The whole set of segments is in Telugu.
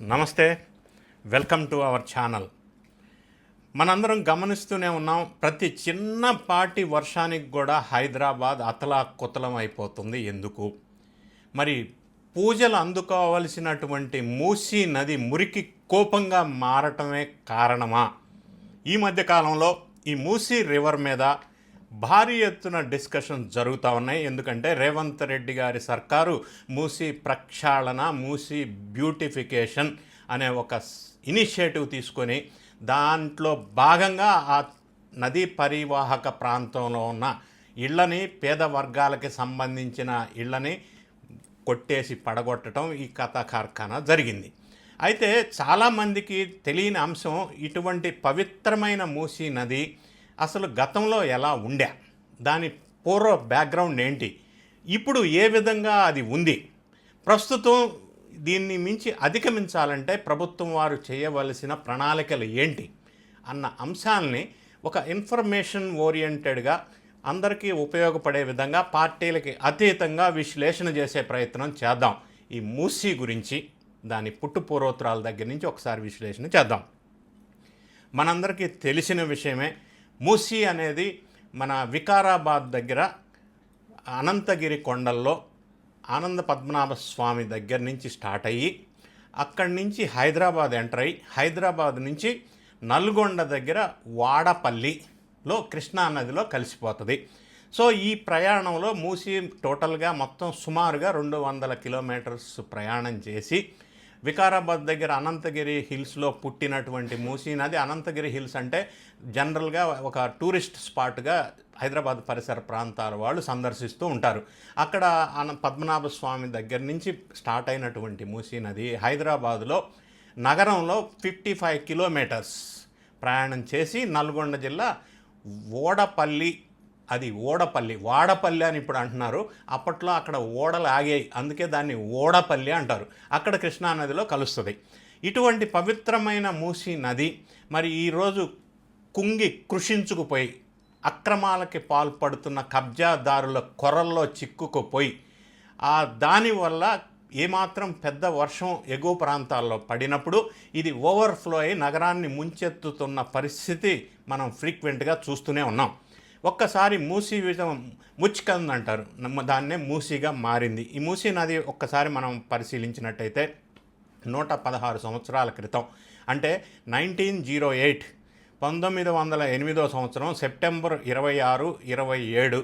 నమస్తే వెల్కమ్ టు అవర్ ఛానల్. మనందరం గమనిస్తూనే ఉన్నాం ప్రతి చిన్నపాటి వర్షానికి కూడా హైదరాబాద్ అతలా కుతలం అయిపోతుంది ఎందుకు? మరి పూజలు అందుకోవలసినటువంటి మూసీ నది మురికి కోపంగా మారటమే కారణమా? ఈ మధ్యకాలంలో ఈ మూసీ రివర్ మీద భారీ ఎత్తున డిస్కషన్ జరుగుతూ ఉన్నాయి. ఎందుకంటే రేవంత్ రెడ్డి గారి సర్కారు మూసి ప్రక్షాళన మూసి బ్యూటిఫికేషన్ అనే ఒక ఇనిషియేటివ్ తీసుకొని దాంట్లో భాగంగా ఆ నదీ పరివాహక ప్రాంతంలో ఉన్న ఇళ్ళని పేద వర్గాలకి సంబంధించిన ఇళ్ళని కొట్టేసి పడగొట్టడం ఈ కథా కార్ఖానా జరిగింది. అయితే చాలామందికి తెలియని అంశం ఇటువంటి పవిత్రమైన మూసీ నది అసలు గతంలో ఎలా ఉండే? దాని పూర్వ బ్యాక్గ్రౌండ్ ఏంటి? ఇప్పుడు ఏ విధంగా అది ఉంది? ప్రస్తుతం దీన్ని మించి అధిగమించాలంటే ప్రభుత్వం వారు చేయవలసిన ప్రణాళికలు ఏంటి? అన్న అంశాలని ఒక ఇన్ఫర్మేషన్ ఓరియంటెడ్గా అందరికీ ఉపయోగపడే విధంగా పార్టీలకి అతీతంగా విశ్లేషణ చేసే ప్రయత్నం చేద్దాం. ఈ మూసీ గురించి దాని పుట్టుపూర్వోత్తరాల దగ్గర నుంచి ఒకసారి విశ్లేషణ చేద్దాం. మనందరికీ తెలిసిన విషయమే మూసీ అనేది మన వికారాబాద్ దగ్గర అనంతగిరి కొండల్లో ఆనంద పద్మనాభ స్వామి దగ్గర నుంచి స్టార్ట్ అయ్యి అక్కడి నుంచి హైదరాబాద్ ఎంటర్ అయ్యి హైదరాబాద్ నుంచి నల్గొండ దగ్గర వాడపల్లిలో కృష్ణా నదిలో కలిసిపోతుంది. సో ఈ ప్రయాణంలో మూసి టోటల్గా మొత్తం సుమారుగా రెండు వందల కిలోమీటర్స్ ప్రయాణం చేసి వికారాబాద్ దగ్గర అనంతగిరి హిల్స్లో పుట్టినటువంటి మూసీ నది. అనంతగిరి హిల్స్ అంటే జనరల్గా ఒక టూరిస్ట్ స్పాట్గా హైదరాబాద్ పరిసర ప్రాంతాల వాళ్ళు సందర్శిస్తూ ఉంటారు. అక్కడ అన పద్మనాభ స్వామి దగ్గర నుంచి స్టార్ట్ అయినటువంటి మూసీ నది హైదరాబాదులో నగరంలో ఫిఫ్టీ ఫైవ్ కిలోమీటర్స్ ప్రయాణం చేసి నల్గొండ జిల్లా ఓడపల్లి అది ఓడపల్లి. వాడపల్లి అని ఇప్పుడు అంటున్నారు. అప్పట్లో అక్కడ ఓడలు ఆగాయి. అందుకే దాన్ని ఓడపల్లి అంటారు. అక్కడ కృష్ణా నదిలో కలుస్తుంది. ఇటువంటి పవిత్రమైన మూసీ నది మరి ఈరోజు కుంగి కృషించుకుపోయి అక్రమాలకి పాల్పడుతున్న కబ్జాదారుల కొరల్లో చిక్కుకుపోయి ఆ దానివల్ల ఏమాత్రం పెద్ద వర్షం ఎగువ ప్రాంతాల్లో పడినప్పుడు ఇది ఓవర్ఫ్లో అయి నగరాన్ని ముంచెత్తుతున్న పరిస్థితి మనం ఫ్రీక్వెంట్గా చూస్తూనే ఉన్నాం. ఒక్కసారి మూసి విధం ముచ్చుకంది అంటారు నమ్మ- దాన్నే మూసీగా మారింది. ఈ మూసీ నది ఒక్కసారి మనం పరిశీలించినట్టయితే నూట పదహారు సంవత్సరాల క్రితం అంటే నైన్టీన్ జీరో ఎయిట్ పంతొమ్మిది వందల ఎనిమిదో సంవత్సరం సెప్టెంబర్ ఇరవై ఆరు ఇరవై ఏడు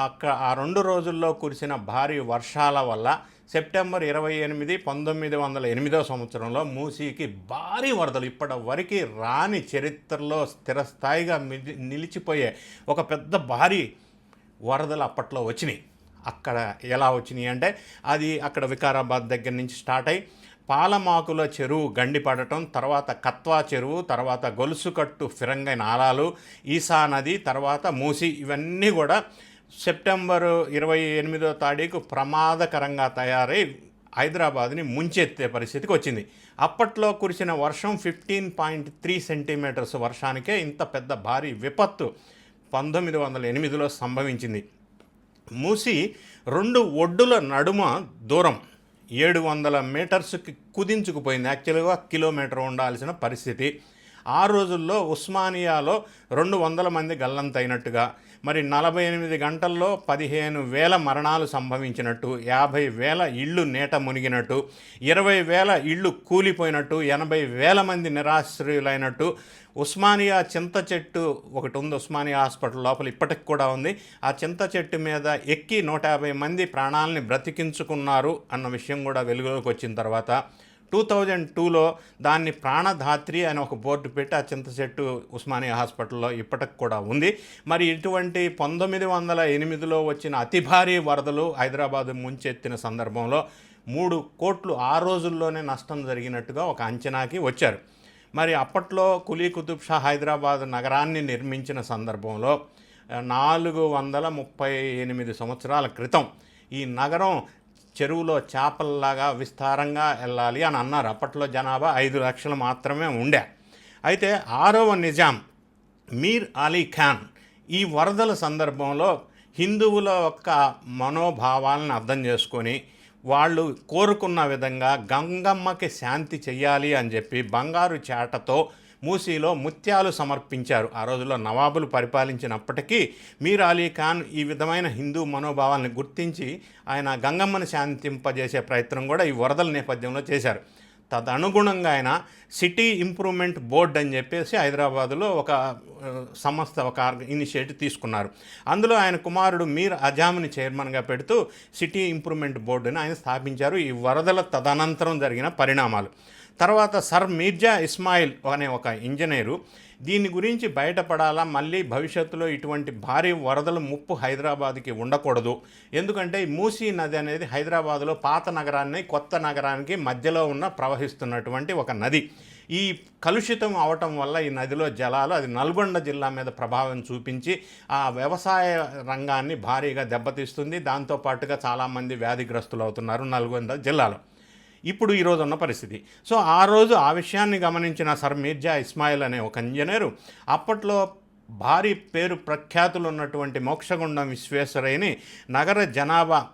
అక్క ఆ రెండు రోజుల్లో కురిసిన భారీ వర్షాల వల్ల సెప్టెంబర్ ఇరవై ఎనిమిది పంతొమ్మిది వందల ఎనిమిదో సంవత్సరంలో మూసీకి భారీ వరదలు ఇప్పటి వరకు రాని చరిత్రలో స్థిరస్థాయిగా మిలి- నిలిచిపోయే ఒక పెద్ద భారీ వరదలు అప్పట్లో వచ్చినాయి. అక్కడ ఎలా వచ్చినాయి అంటే అది అక్కడ వికారాబాద్ దగ్గర నుంచి స్టార్ట్ అయ్యి పాలమాకుల చెరువు గండిపడటం తర్వాత కత్వా చెరువు తర్వాత గొలుసుకట్టు ఫిరంగై నాలాలు ఈసా నది తర్వాత మూసి ఇవన్నీ కూడా సెప్టెంబర్ ఇరవై ఎనిమిదో తారీఖు ప్రమాదకరంగా తయారై హైదరాబాద్ని ముంచెత్తే పరిస్థితికి వచ్చింది. అప్పట్లో కురిసిన వర్షం ఫిఫ్టీన్ పాయింట్ త్రీ సెంటీమీటర్స్ వర్షానికే ఇంత పెద్ద భారీ విపత్తు పంతొమ్మిది వందల ఎనిమిదిలో సంభవించింది. మూసి రెండు ఒడ్డుల నడుమ దూరం ఏడు వందల మీటర్స్కి కుదించుకుపోయింది. యాక్చువల్గా కిలోమీటర్ ఉండాల్సిన పరిస్థితి. ఆ రోజుల్లో ఉస్మానియాలో రెండు వందల మంది గల్లంతైనట్టుగా మరి నలభై ఎనిమిది గంటల్లో పదిహేను వేల మరణాలు సంభవించినట్టు యాభై వేల ఇళ్ళు నీట మునిగినట్టు ఇరవై వేల ఇళ్ళు కూలిపోయినట్టు ఎనభై వేల మంది నిరాశ్రయులైనట్టు ఉస్మానియా చింత చెట్టు ఒకటి ఉంది ఉస్మానియా హాస్పిటల్ లోపల ఇప్పటికి కూడా ఉంది. ఆ చింత చెట్టు మీద ఎక్కి నూట యాభై మంది ప్రాణాలని బ్రతికించుకున్నారు అన్న విషయం కూడా వెలుగులోకి వచ్చిన తర్వాత టూ థౌజండ్ టూలో దాన్ని ప్రాణధాత్రి అని ఒక బోర్డు పెట్టి ఆ చింత చెట్టు ఉస్మానియా హాస్పిటల్లో ఇప్పటికి కూడా ఉంది. మరి ఇటువంటి పంతొమ్మిది వందల ఎనిమిదిలో వచ్చిన అతి భారీ వరదలు హైదరాబాద్ ముంచెత్తిన సందర్భంలో మూడు కోట్లు ఆ రోజుల్లోనే నష్టం జరిగినట్టుగా ఒక అంచనాకి వచ్చారు. మరి అప్పట్లో కులీ కుతుబ్ షా హైదరాబాద్ నగరాన్ని నిర్మించిన సందర్భంలో నాలుగు వందల ముప్పై ఎనిమిది సంవత్సరాల క్రితం ఈ నగరం చెరువులో చేపల్లాగా విస్తారంగా వెళ్ళాలి అని అన్నారు. అప్పట్లో జనాభా ఐదు లక్షలు మాత్రమే ఉండే. అయితే ఆరవ నిజాం మీర్ అలీ ఖాన్ ఈ వరదల సందర్భంలో హిందువుల యొక్క మనోభావాలను అర్థం చేసుకొని వాళ్ళు కోరుకున్న విధంగా గంగమ్మకి శాంతి చెయ్యాలి అని చెప్పి బంగారు చేటతో మూసీలో ముత్యాలు సమర్పించారు. ఆ రోజుల్లో నవాబులు పరిపాలించినప్పటికీ మీర్ అలీ ఖాన్ ఈ విధమైన హిందూ మనోభావాలను గుర్తించి ఆయన గంగమ్మని శాంతింపజేసే ప్రయత్నం కూడా ఈ వరదల నేపథ్యంలో చేశారు. తదనుగుణంగా ఆయన సిటీ ఇంప్రూవ్మెంట్ బోర్డ్ అని చెప్పేసి హైదరాబాదులో ఒక సంస్థ ఒక ఇనిషియేటివ్ తీసుకున్నారు. అందులో ఆయన కుమారుడు మీర్ అజామ్ని చైర్మన్గా పెడుతూ సిటీ ఇంప్రూవ్మెంట్ బోర్డుని ఆయన స్థాపించారు. ఈ వరదల తదనంతరం జరిగిన పరిణామాలు. తర్వాత సర్ మీర్జా ఇస్మాయిల్ అనే ఒక ఇంజనీరు దీని గురించి బయటపడాలా? మళ్ళీ భవిష్యత్తులో ఇటువంటి భారీ వరదల ముప్పు హైదరాబాద్కి ఉండకూడదు. ఎందుకంటే మూసీ నది అనేది హైదరాబాద్లో పాత నగరాన్ని కొత్త నగరానికి మధ్యలో ఉన్న ప్రవహిస్తున్నటువంటి ఒక నది. ఈ కలుషితం అవటం వల్ల ఈ నదిలో జలాలు అది నల్గొండ జిల్లా మీద ప్రభావం చూపించి ఆ వ్యవసాయ రంగాన్ని భారీగా దెబ్బతీస్తుంది. దాంతోపాటుగా చాలామంది వ్యాధిగ్రస్తులు అవుతున్నారు నల్గొండ జిల్లాలో. ఇప్పుడు ఈరోజు ఉన్న పరిస్థితి. సో ఆ రోజు ఆ విషయాన్ని గమనించిన సర్ మీర్జా ఇస్మాయిల్ అనే ఒక ఇంజనీరు అప్పట్లో భారీ పేరు ప్రఖ్యాతులు ఉన్నటువంటి మోక్షగుండం విశ్వేశ్వరయ్యని నగర జనాభా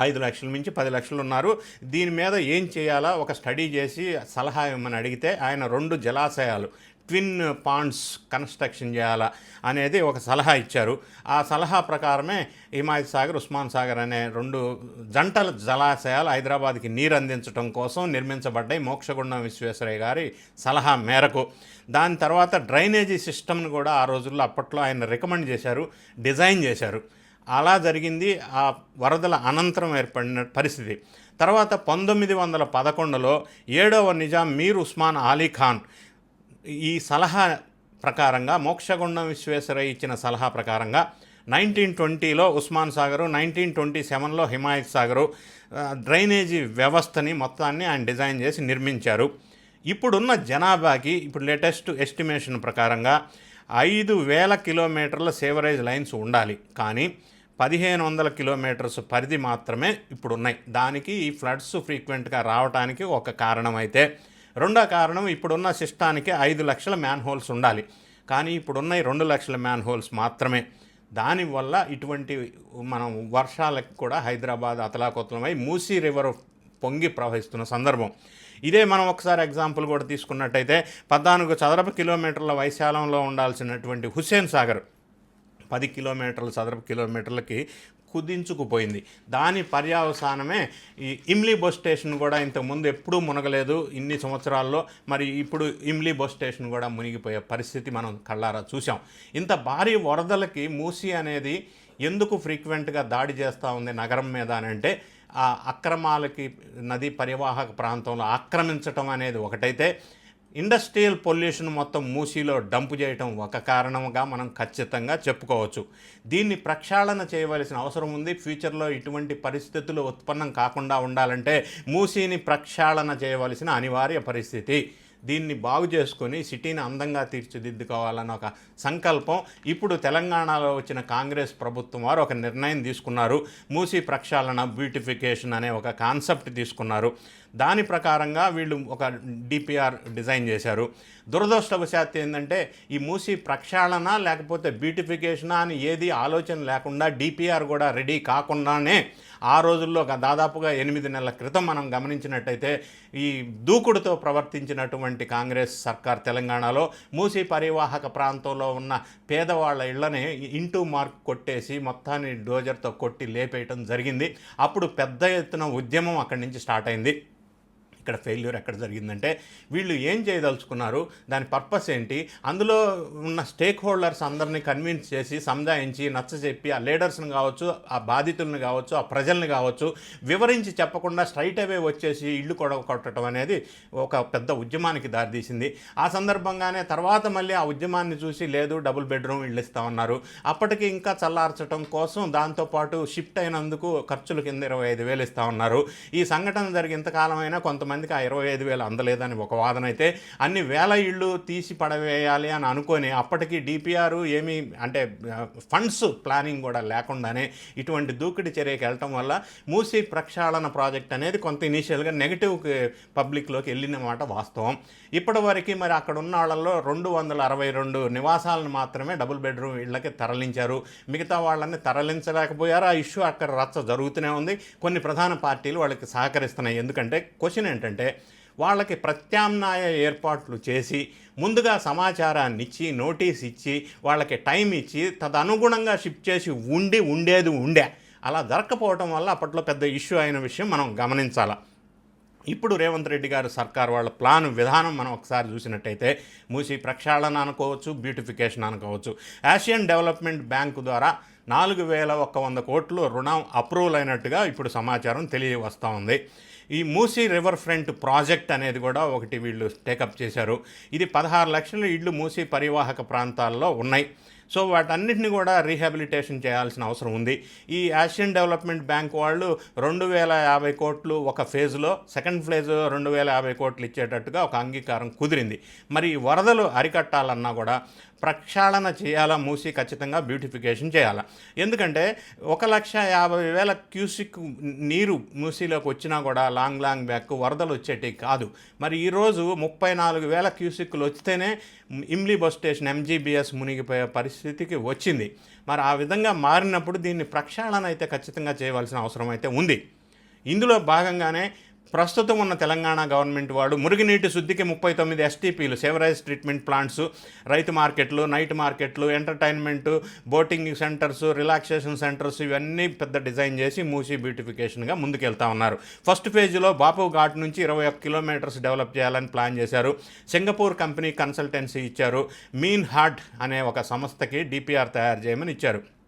ఐదు లక్షల నుంచి పది లక్షలు ఉన్నారు. దీని మీద ఏం చేయాలా? ఒక స్టడీ చేసి సలహా ఇవ్వమని అడిగితే ఆయన రెండు జలాశయాలు ట్విన్ పాండ్స్ కన్స్ట్రక్షన్ చేయాలా అనేది ఒక సలహా ఇచ్చారు. ఆ సలహా ప్రకారమే హిమాయత్ సాగర్ ఉస్మాన్ సాగర్ అనే రెండు జంటల జలాశయాలు హైదరాబాద్కి నీరు అందించడం కోసం నిర్మించబడ్డాయి మోక్షగుండం విశ్వేశ్వరయ్య గారి సలహా మేరకు. దాని తర్వాత డ్రైనేజీ సిస్టమ్ను కూడా ఆ రోజుల్లో అప్పట్లో ఆయన రికమెండ్ చేశారు డిజైన్ చేశారు. అలా జరిగింది. ఆ వరదల అనంతరం ఏర్పడిన పరిస్థితి. తర్వాత పంతొమ్మిది వందల పదకొండులో ఏడవ నిజాం మీర్ ఉస్మాన్ అలీ ఖాన్ ఈ సలహా ప్రకారంగా మోక్షగుండం విశ్వేశ్వరయ్య ఇచ్చిన సలహా ప్రకారంగా నైన్టీన్ ట్వంటీలో ఉస్మాన్ సాగరు నైన్టీన్ ట్వంటీ సెవెన్లో హిమాయత్ సాగరు డ్రైనేజీ వ్యవస్థని మొత్తాన్ని ఆయన డిజైన్ చేసి నిర్మించారు. ఇప్పుడున్న జనాభాకి ఇప్పుడు లేటెస్ట్ ఎస్టిమేషన్ ప్రకారంగా ఐదు వేల కిలోమీటర్ల సేవరేజ్ లైన్స్ ఉండాలి. కానీ పదిహేను వందల కిలోమీటర్స్ పరిధి మాత్రమే ఇప్పుడు ఉన్నాయి దానికి ఈ ఫ్లడ్స్ ఫ్రీక్వెంట్గా రావడానికి ఒక కారణం అయితే రెండో కారణం ఇప్పుడున్న సిస్టానికి ఐదు లక్షల మ్యాన్ హోల్స్ ఉండాలి. కానీ ఇప్పుడున్న రెండు లక్షల మ్యాన్ హోల్స్ మాత్రమే. దానివల్ల ఇటువంటి మనం వర్షాలకు కూడా హైదరాబాద్ అతలాకుతలమై మూసీ రివర్ పొంగి ప్రవహిస్తున్న సందర్భం. ఇదే మనం ఒకసారి ఎగ్జాంపుల్ కూడా తీసుకున్నట్టయితే పద్నాలుగు చదరపు కిలోమీటర్ల వైశాలంలో ఉండాల్సినటువంటి హుస్సేన్ సాగర్. పది కిలోమీటర్ల చదరపు కిలోమీటర్లకి కుదించుకుపోయింది. దాని పర్యవసానమే ఈ ఇమ్లీ బస్ స్టేషన్ కూడా ఇంతకుముందు ఎప్పుడూ మునగలేదు ఇన్ని సంవత్సరాల్లో. మరి ఇప్పుడు ఇమ్లీ బస్ స్టేషన్ కూడా మునిగిపోయే పరిస్థితి మనం కళ్ళారా చూసాం ఇంత భారీ వరదలకి మూసి అనేది ఎందుకు ఫ్రీక్వెంట్గా దాడి చేస్తూ ఉంది నగరం మీద అని అంటే ఆ అక్రమాలకి నది పరివాహక ప్రాంతంలో ఆక్రమించటం అనేది ఒకటైతే ఇండస్ట్రియల్ పొల్యూషన్ మొత్తం మూసీలో డంపు చేయటం ఒక కారణంగా మనం ఖచ్చితంగా చెప్పుకోవచ్చు. దీన్ని ప్రక్షాళన చేయవలసిన అవసరం ఉంది. ఫ్యూచర్లో ఇటువంటి పరిస్థితులు ఉత్పన్నం కాకుండా ఉండాలంటే మూసీని ప్రక్షాళన చేయవలసిన అనివార్య పరిస్థితి. దీన్ని బాగు చేసుకొని సిటీని అందంగా తీర్చిదిద్దుకోవాలన్న ఒక సంకల్పం. ఇప్పుడు తెలంగాణలో వచ్చిన కాంగ్రెస్ ప్రభుత్వం వారు ఒక నిర్ణయం తీసుకున్నారు. మూసీ ప్రక్షాళన బ్యూటిఫికేషన్ అనే ఒక కాన్సెప్ట్ తీసుకున్నారు. దాని ప్రకారంగా వీళ్ళు ఒక డిపిఆర్ డిజైన్ చేశారు. దురదృష్టవశాత్తు ఏంటంటే ఈ మూసి ప్రక్షాళన లేకపోతే బ్యూటిఫికేషనా అని ఏది ఆలోచన లేకుండా డిపిఆర్ కూడా రెడీ కాకుండానే ఆ రోజుల్లో ఒక దాదాపుగా ఎనిమిది నెలల క్రితం మనం గమనించినట్టయితే ఈ దూకుడుతో ప్రవర్తించినటువంటి కాంగ్రెస్ సర్కార్ తెలంగాణలో మూసీ పరివాహక ప్రాంతంలో ఉన్న పేదవాళ్ళ ఇళ్ళని ఇంటూ మార్క్ కొట్టేసి మొత్తాన్ని డోజర్తో కొట్టి లేపేయటం జరిగింది. అప్పుడు పెద్ద ఎత్తున ఉద్యమం అక్కడి నుంచి స్టార్ట్ అయింది. ఇక్కడ ఫెయిల్యూర్ ఎక్కడ జరిగిందంటే వీళ్ళు ఏం చేయదలుచుకున్నారు దాని పర్పస్ ఏంటి అందులో ఉన్న స్టేక్ హోల్డర్స్ అందరినీ కన్విన్స్ చేసి సంజాయించి నచ్చజెప్పి ఆ లీడర్స్ని కావచ్చు ఆ బాధితులను కావచ్చు ఆ ప్రజల్ని కావచ్చు వివరించి చెప్పకుండా స్ట్రైట్ అవే వచ్చేసి ఇల్లు కొడవ కొట్టడం అనేది ఒక పెద్ద ఉద్యమానికి దారితీసింది. ఆ సందర్భంగానే తర్వాత మళ్ళీ ఆ ఉద్యమాన్ని చూసి లేదు డబుల్ బెడ్రూమ్ ఇళ్ళు ఇస్తామన్నారు అప్పటికి ఇంకా చల్లార్చడం కోసం దాంతోపాటు షిఫ్ట్ అయినందుకు ఖర్చుల కింద ఇరవై ఐదు వేలు ఇస్తా ఉన్నారు ఈ సంఘటన జరిగి ఇంతకాలమైనా కొంతమంది మందికి ఆ ఇరవై ఐదు వేలు అందలేదని ఒక వాదన అయితే అన్ని వేల ఇళ్ళు తీసి పడవేయాలి అని అనుకొని అప్పటికి డిపిఆర్ ఏమీ అంటే ఫండ్స్ ప్లానింగ్ కూడా లేకుండానే ఇటువంటి దూకుడు చర్యకి వెళ్ళటం వల్ల మూసి ప్రక్షాళన ప్రాజెక్ట్ అనేది కొంత ఇనీషియల్గా నెగిటివ్ పబ్లిక్లోకి వెళ్ళిన మాట వాస్తవం. ఇప్పటి వరకు మరి అక్కడ ఉన్న వాళ్ళల్లో రెండు వందల అరవై రెండు నివాసాలను మాత్రమే డబుల్ బెడ్రూమ్ ఇళ్ళకి తరలించారు. మిగతా వాళ్ళని తరలించలేకపోయారు. ఆ ఇష్యూ అక్కడ రచ్చ జరుగుతూనే ఉంది. కొన్ని ప్రధాన పార్టీలు వాళ్ళకి సహకరిస్తున్నాయి. ఎందుకంటే క్వశ్చన్ ఏంటంటే వాళ్ళకి ప్రత్యామ్నాయ ఏర్పాట్లు చేసి ముందుగా సమాచారాన్ని ఇచ్చి నోటీస్ ఇచ్చి వాళ్ళకి టైం ఇచ్చి తదనుగుణంగా షిఫ్ట్ చేసి ఉండి ఉండేది ఉండే. అలా జరగకపోవటం వల్ల అప్పట్లో పెద్ద ఇష్యూ అయిన విషయం మనం గమనించాలి. ఇప్పుడు రేవంత్ రెడ్డి గారు సర్కార్ వాళ్ళ ప్లాన్ విధానం మనం ఒకసారి చూసినట్టయితే మూసి ప్రక్షాళన అనుకోవచ్చు బ్యూటిఫికేషన్ అనుకోవచ్చు. ఆసియన్ డెవలప్మెంట్ బ్యాంకు ద్వారా నాలుగు వేల ఒక్క వంద కోట్లు రుణం అప్రూవల్ అయినట్టుగా ఇప్పుడు సమాచారం తెలియవస్తూ ఉంది. ఈ మూసీ రివర్ ఫ్రంట్ ప్రాజెక్ట్ అనేది కూడా ఒకటి వీళ్ళు టేకప్ చేశారు. ఇది పదహారు లక్షల ఇళ్ళు మూసీ పరివాహక ప్రాంతాల్లో ఉన్నాయి. సో వాటన్నిటిని కూడా రీహాబిలిటేషన్ చేయాల్సిన అవసరం ఉంది. ఈ ఆసియన్ డెవలప్మెంట్ బ్యాంక్ వాళ్ళు రెండు వేల యాభై కోట్లు ఒక ఫేజ్లో సెకండ్ ఫేజ్లో రెండు వేల యాభై కోట్లు ఇచ్చేటట్టుగా ఒక అంగీకారం కుదిరింది. మరి ఈ వరదలు అరికట్టాలన్నా కూడా ప్రక్షాళన చేయాలా? మూసి ఖచ్చితంగా బ్యూటిఫికేషన్ చేయాలా? ఎందుకంటే ఒక లక్ష యాభై వేల క్యూసిక్ నీరు మూసీలోకి వచ్చినా కూడా లాంగ్ లాంగ్ బ్యాక్ వరదలు వచ్చేటివి కాదు. మరి ఈరోజు ముప్పై నాలుగు వేల క్యూసిక్లు వస్తేనే ఇమ్లీ బస్ స్టేషన్ ఎంజీబీఎస్ మునిగిపోయే పరిస్థితికి వచ్చింది. మరి ఆ విధంగా మారినప్పుడు దీన్ని ప్రక్షాళన అయితే ఖచ్చితంగా చేయవలసిన అవసరం అయితే ఉంది. ఇందులో భాగంగానే ప్రస్తుతం ఉన్న తెలంగాణ గవర్నమెంట్ వాడు మురుగునీటి శుద్ధికి ముప్పై తొమ్మిది ఎస్టీపీలు సేవరైజ్ ట్రీట్మెంట్ ప్లాంట్స్ రైతు మార్కెట్లు నైట్ మార్కెట్లు entertainment boating centres relaxation centres ఇవన్నీ పెద్ద డిజైన్ చేసి మూసి బ్యూటిఫికేషన్గా ముందుకెళ్తా ఉన్నారు. ఫస్ట్ ఫేజ్లో బాపు ఘాట్ నుంచి ఇరవై ఒక్క కిలోమీటర్స్ డెవలప్ చేయాలని ప్లాన్ చేశారు. సింగపూర్ కంపెనీ కన్సల్టెన్సీ ఇచ్చారు. మీన్ హార్ట్ అనే ఒక సంస్థకి డిపిఆర్ తయారు చేయమని ఇచ్చారు.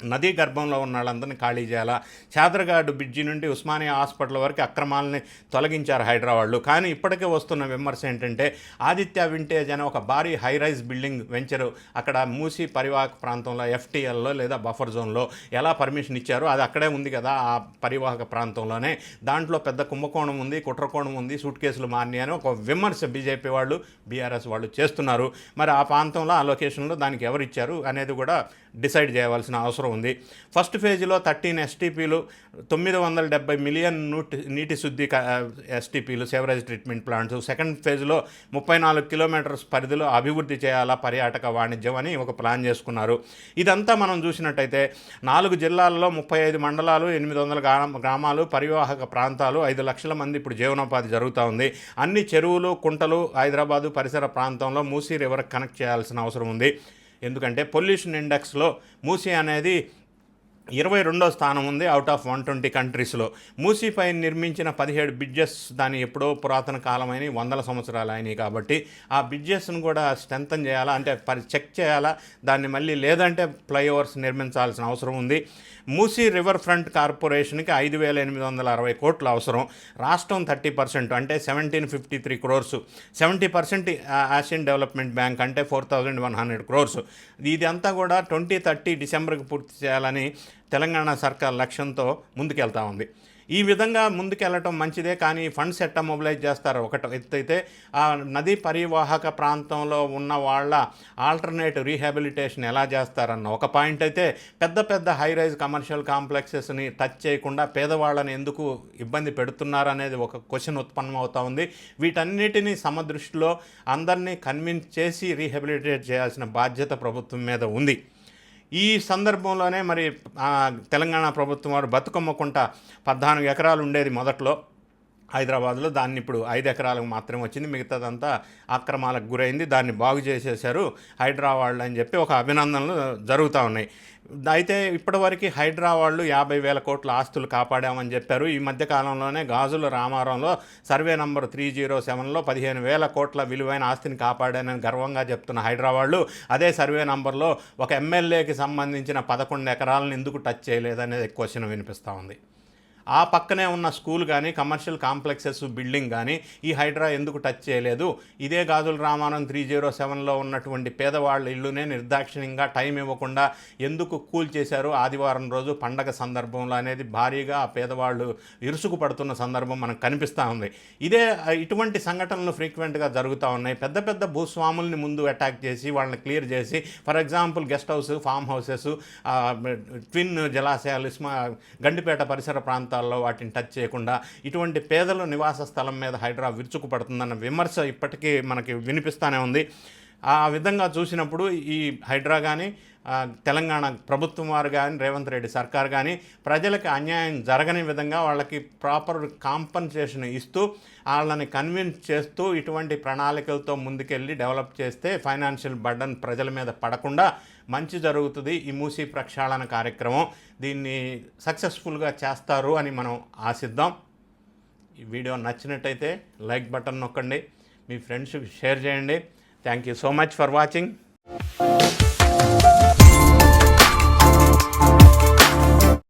నదీ గర్భంలో ఉన్న వాళ్ళందరినీ ఖాళీ చేయాలా? చాదరగాడు బ్రిడ్జి నుండి ఉస్మానియా హాస్పిటల్ వరకు అక్రమాలని తొలగించారు హైదరాబాద్లో. కానీ ఇప్పటికే వస్తున్న విమర్శ ఏంటంటే ఆదిత్య వింటేజ్ అనే ఒక భారీ హైరైజ్ బిల్డింగ్ వెంచరు అక్కడ మూసి పరివాహక ప్రాంతంలో ఎఫ్టీఎల్లో లేదా బఫర్ జోన్లో ఎలా పర్మిషన్ ఇచ్చారో అది అక్కడే ఉంది కదా ఆ పరివాహక ప్రాంతంలోనే. దాంట్లో పెద్ద కుంభకోణం ఉంది కుట్రకోణం ఉంది సూట్ కేసులు మారినాయి అని ఒక విమర్శ బీజేపీ వాళ్ళు బీఆర్ఎస్ వాళ్ళు చేస్తున్నారు. మరి ఆ ప్రాంతంలో ఆ లొకేషన్లో దానికి ఎవరు ఇచ్చారు అనేది కూడా డిసైడ్ చేయవలసిన అవసరం ఉంది. ఫస్ట్ ఫేజ్లో థర్టీన్ ఎస్టీపీలు తొమ్మిది వందల డెబ్బై మిలియన్ నూటి నీటి శుద్ధి ఎస్టీపీలు సేవరేజ్ ట్రీట్మెంట్ ప్లాంట్స్. సెకండ్ ఫేజ్లో ముప్పై నాలుగు కిలోమీటర్స్ పరిధిలో అభివృద్ధి చేయాలా పర్యాటక వాణిజ్యం అని ఒక ప్లాన్ చేసుకున్నారు. ఇదంతా మనం చూసినట్టయితే నాలుగు జిల్లాల్లో ముప్పై ఐదు మండలాలు ఎనిమిది వందల గ్రామ గ్రామాలు పరివాహక ప్రాంతాలు ఐదు లక్షల మంది ఇప్పుడు జీవనోపాధి జరుగుతూ ఉంది. అన్ని చెరువులు కుంటలు హైదరాబాదు పరిసర ప్రాంతంలో మూసీ రివర్ కనెక్ట్ చేయాల్సిన అవసరం ఉంది. ఎందుకంటే పొల్యూషన్ ఇండెక్స్లో మూసీ అనేది ఇరవై రెండో స్థానం ఉంది అవుట్ ఆఫ్ వన్ ట్వంటీ కంట్రీస్లో. మూసీపై నిర్మించిన పదిహేడు బిడ్జెస్ దాని ఎప్పుడో పురాతన కాలమైన వందల సంవత్సరాలు అయినాయి కాబట్టి ఆ బిడ్జెస్ను కూడా స్ట్రెంథన్ చేయాలా? అంటే పరి చెక్ చేయాలా? దాన్ని మళ్ళీ లేదంటే ఫ్లైఓవర్స్ నిర్మించాల్సిన అవసరం ఉంది. మూసీ రివర్ ఫ్రంట్ కార్పొరేషన్కి ఐదు వేల ఎనిమిది వందల అరవై కోట్లు అవసరం. రాష్ట్రం థర్టీ పర్సెంట్ అంటే seventeen fifty three crores. Seventy percent Asian Development Bank అంటే four thousand one hundred crores. ఇదంతా కూడా ట్వంటీ థర్టీ డిసెంబర్కి పూర్తి చేయాలని తెలంగాణ సర్కార్ లక్ష్యంతో ముందుకెళ్తా ఉంది. ఈ విధంగా ముందుకెళ్ళటం మంచిదే కానీ ఫండ్స్ ఎట్ట మొబిలైజ్ చేస్తారు? ఒకటి ఎత్తైతే ఆ నదీ పరివాహక ప్రాంతంలో ఉన్న వాళ్ళ ఆల్టర్నేట్ రీహాబిలిటేషన్ ఎలా చేస్తారన్న ఒక పాయింట్ అయితే పెద్ద పెద్ద హై రైజ్ కమర్షియల్ కాంప్లెక్సెస్ని టచ్ చేయకుండా పేదవాళ్ళని ఎందుకు ఇబ్బంది పెడుతున్నారు అనేది ఒక క్వశ్చన్ ఉత్పన్నం అవుతా ఉంది. వీటన్నిటినీ సమదృష్టిలో అందరినీ కన్విన్స్ చేసి రీహాబిలిటేట్ చేయాల్సిన బాధ్యత ప్రభుత్వం మీద ఉంది. ఈ సందర్భంలోనే మరి తెలంగాణ ప్రభుత్వం వారు బతుకమ్మకుంట పద్నాలుగు ఎకరాలు ఉండేది మొదట్లో. హైదరాబాద్లో దాన్ని ఇప్పుడు ఐదు ఎకరాలకు మాత్రమే వచ్చింది. మిగతాదంతా అక్రమాలకు గురైంది. దాన్ని బాగు చేసేశారు హైడ్రా అని చెప్పి ఒక అభినందనలు జరుగుతూ ఉన్నాయి. అయితే ఇప్పటివరకు హైదరాబాద్లు యాభై వేల కోట్ల ఆస్తులు కాపాడామని చెప్పారు. ఈ మధ్య కాలంలోనే గాజుల రామారంలో సర్వే నంబర్ త్రీ జీరో సెవెన్లో పదిహేను వేల కోట్ల విలువైన ఆస్తిని కాపాడానని గర్వంగా చెప్తున్న హైదరాబాద్లు అదే సర్వే నంబర్లో ఒక ఎమ్మెల్యేకి సంబంధించిన పదకొండు ఎకరాలను ఎందుకు టచ్ చేయలేదనేది క్వశ్చన్ వినిపిస్తూ ఉంది. ఆ పక్కనే ఉన్న స్కూల్ కానీ కమర్షియల్ కాంప్లెక్సెస్ బిల్డింగ్ కానీ ఈ హైడ్రా ఎందుకు టచ్ చేయలేదు? ఇదే గాజుల రామానం త్రీ జీరో సెవెన్లో ఉన్నటువంటి పేదవాళ్ళ ఇల్లునే నిర్దాక్షిణ్యంగా టైం ఇవ్వకుండా ఎందుకు కూల్ చేశారు? ఆదివారం రోజు పండగ సందర్భంలో అనేది భారీగా ఆ పేదవాళ్ళు ఇరుసుకు పడుతున్న సందర్భం మనకు కనిపిస్తూ ఉంది. ఇదే ఇటువంటి సంఘటనలు ఫ్రీక్వెంట్గా జరుగుతూ ఉన్నాయి. పెద్ద పెద్ద భూస్వాముల్ని ముందు అటాక్ చేసి వాళ్ళని క్లియర్ చేసి for example guest house farm houses twin జలాశయాలు ఇస్మా గండిపేట పరిసర ప్రాంతాల్లో వాటిని టచ్ చేయకుండా ఇటువంటి పేదల నివాస స్థలం మీద హైడ్రా విరుచుకు పడుతుందన్న విమర్శ ఇప్పటికీ మనకి వినిపిస్తూనే ఉంది. ఆ విధంగా చూసినప్పుడు ఈ హైడ్రా కానీ తెలంగాణ ప్రభుత్వం వారు కానీ రేవంత్ రెడ్డి సర్కార్ కానీ ప్రజలకు అన్యాయం జరగని విధంగా వాళ్ళకి ప్రాపర్ కాంపన్సేషన్ ఇస్తూ వాళ్ళని కన్విన్స్ చేస్తూ ఇటువంటి ప్రణాళికలతో ముందుకెళ్ళి డెవలప్ చేస్తే ఫైనాన్షియల్ బర్డన్ ప్రజల మీద పడకుండా మంచి జరుగుతుంది. ఈ మూసీ ప్రక్షాళన కార్యక్రమం దీన్ని సక్సెస్ఫుల్గా చేస్తారు అని మనం ఆశిద్దాం. ఈ వీడియో నచ్చినట్టయితే లైక్ బటన్ నొక్కండి. మీ ఫ్రెండ్స్కి షేర్ చేయండి. Thank you so much for watching.